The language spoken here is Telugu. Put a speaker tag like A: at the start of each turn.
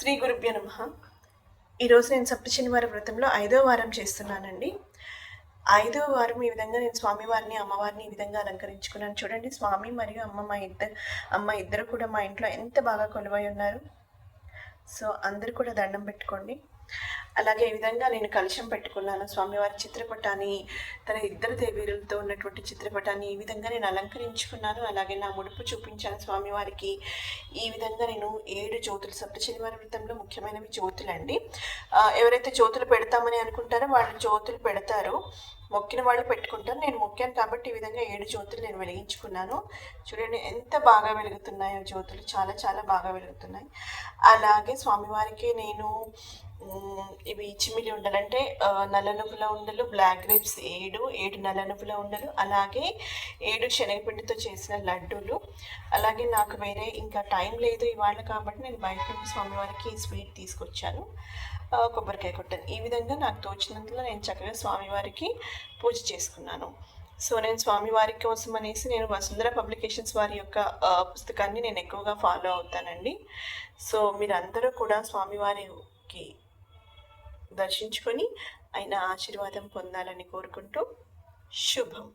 A: శ్రీ గురుభ్య నమ. ఈరోజు నేను సప్త శనివార వ్రతంలో ఐదో వారం చేస్తున్నానండి. ఐదో వారం ఈ విధంగా నేను స్వామివారిని అమ్మవారిని ఈ విధంగా అలంకరించుకున్నాను. చూడండి స్వామి మరియు అమ్మ మా ఇద్దరు అమ్మ ఇద్దరు కూడా మా ఇంట్లో ఎంత బాగా కొలువై ఉన్నారు. సో అందరు కూడా దండం పెట్టుకోండి. అలాగే ఈ విధంగా నేను కలుషం పెట్టుకున్నాను. స్వామివారి చిత్రపటాన్ని తన ఇద్దరు దేవీరులతో ఉన్నటువంటి చిత్రపటాన్ని ఈ విధంగా నేను అలంకరించుకున్నాను. అలాగే నా ముడుపు చూపించాను స్వామివారికి. ఈ విధంగా నేను ఏడు జ్యోతులు సప్త శనివార ముఖ్యమైనవి జ్యోతులు అండి ఎవరైతే జ్యోతులు పెడతామని అనుకుంటారో వాళ్ళు జ్యోతులు పెడతారు. మొక్కిన వాళ్ళు పెట్టుకుంటారు. నేను మొక్కాను కాబట్టి ఈ విధంగా ఏడు జ్యోతులు నేను వెలిగించుకున్నాను. చూడండి ఎంత బాగా వెలుగుతున్నాయో జ్యోతులు. చాలా చాలా బాగా వెలుగుతున్నాయి. అలాగే స్వామివారికి నేను ఇవి చిమిలి ఉండలు అంటే ఉండలు బ్లాక్ గ్రేప్స్ ఏడు ఏడు నల్లనుపుల ఉండలు అలాగే ఏడు శనగపిండితో చేసిన లడ్డూలు. అలాగే నాకు వేరే ఇంకా టైం లేదు ఇవాళ కాబట్టి నేను బయట నుండి స్వామివారికి స్వీట్ తీసుకొచ్చాను. కొబ్బరికాయ కొట్టాను. ఈ విధంగా నాకు తోచినంతలో నేను చక్కగా స్వామివారికి పూజ చేసుకున్నాను. సో నేను స్వామివారి కోసం అనేసి నేను వసుంధర పబ్లికేషన్స్ వారి యొక్క పుస్తకాన్ని నేను ఎక్కువగా ఫాలో అవుతానండి. సో మీరందరూ కూడా స్వామివారికి దర్శించుకొని ఆయన ఆశీర్వాదం పొందాలని కోరుకుంటూ శుభం.